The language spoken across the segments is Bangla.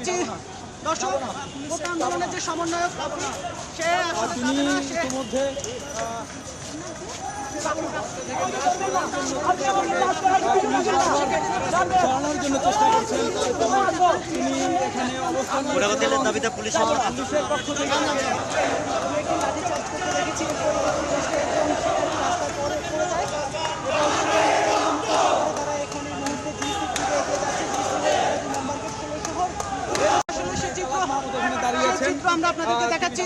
দেখাচ্ছি দর্শক কোটা আন্দোলনের যে সমন্বয়ক সে তিনি ইতিমধ্যে সরানোর জন্য চেষ্টা করছেন। তিনি এখানে অবস্থান দাবিতে পুলিশের পুলিশের পক্ষ থেকে আমরা আপনাদেরকে দেখাচ্ছি।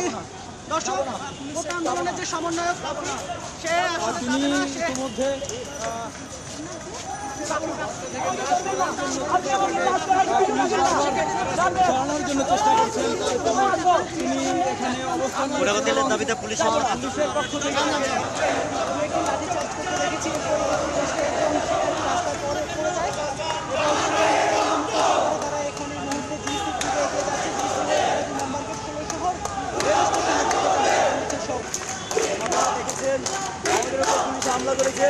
দর্শক কোটা আন্দোলনের যে সমন্বয়ক সে তিনি ইতিমধ্যে সরানোর জন্য চেষ্টা করছেন তিনি এখানে অবস্থান দাবিতে পুলিশের পুলিশের পক্ষ থেকে দেখেছেন আমাদের উপর পুলিশ হামলা করেছে।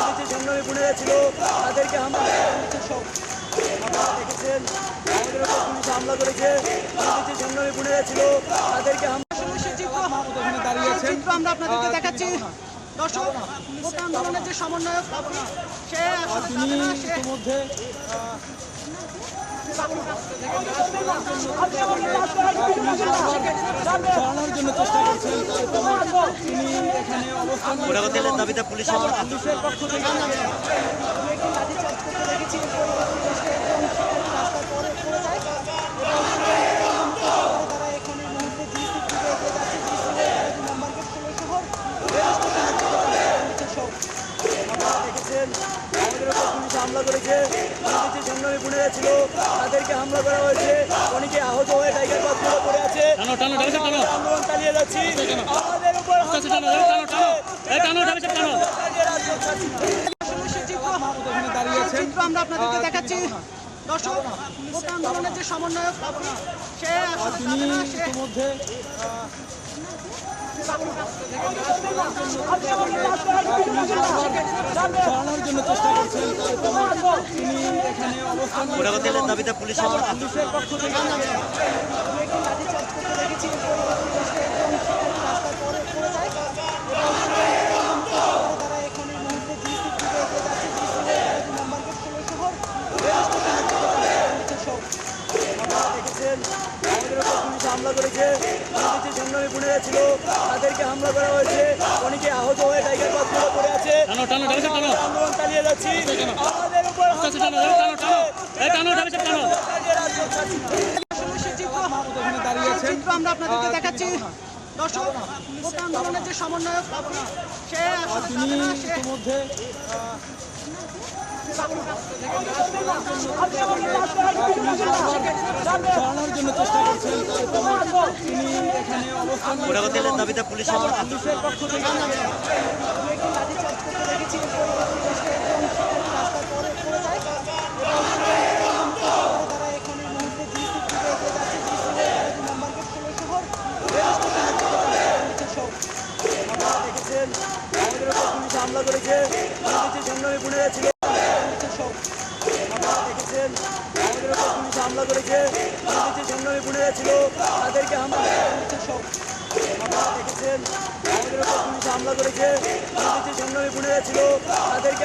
আমাদের যে সংগ্রামী বোনেরা ছিল তাদেরকে হামলা আপনারা দেখেছেন আমাদের উপর পুলিশ হামলা করেছে। আমাদের যে সংগ্রামী বোনেরা ছিল তাদেরকে হামলা আমরা আপনাদেরকে দেখাচ্ছি। দর্শক আন্দোলনের যে সমন্বয়ক সে তিনি ইতিমধ্যে জন্য চেষ্টা করছেন। তিনি অবস্থান গোড়াবাতিলের দাবিতে পুলিশের আমাদের উপর পুলিশ হামলা করেছে যে সংগ্রামী ছিল তাদেরকে হামলা করা হয়েছে। অনেকে আহত হয়ে টাইগার পাস করে পড়ে আছে। আন্দোলন চালিয়ে যাচ্ছি। আমাদের উপর আমরা আপনাদেরকে দেখাচ্ছি। দর্শক আন্দোলনের যে সমন্বয়ক সে তিনি ইতিমধ্যে জন্য চেষ্টা করছেন। তিনি অবস্থান গোড়াবাতিলের দাবিতে পুলিশের পক্ষ থেকে লাঠিচার্জ করতে দেখেছি রাস্তার পরে পড়ে যায় এবং তারা এখানে মুহূর্তে জিসির দিকে এগিয়ে যাচ্ছে জিসির নাম্বার গেট ষোলো শহর আপনারা দেখেছেন আমাদের উপর পুলিশ হামলা করেছে আমাদের যে সংগ্রামী বোনেরা ছিল তাদেরকে হামলা করা হয়েছে অনেকে আহত হয়ে টাইগার পাস করে পড়ে আছে। আন্দোলন চালিয়ে যাচ্ছি। আমাদের উপর আমরা আপনাদেরকে দেখাচ্ছি। দর্শক আন্দোলনের যে সমন্বয়ক সে তিনি ইতিমধ্যে সরানোর জন্য চেষ্টা করছেন তিনি এখানে অবস্থান দাবিতে পুলিশের পুলিশের পরে হামলা করেছে। আমাদের যে সংগ্রামী বোনেরা ছিল তাদেরকে হামলা আপনারা দেখেছেন। আমাদের উপর পুলিশ হামলা করেছে। আমাদের যে সংগ্রামী বোনেরা ছিল তাদেরকে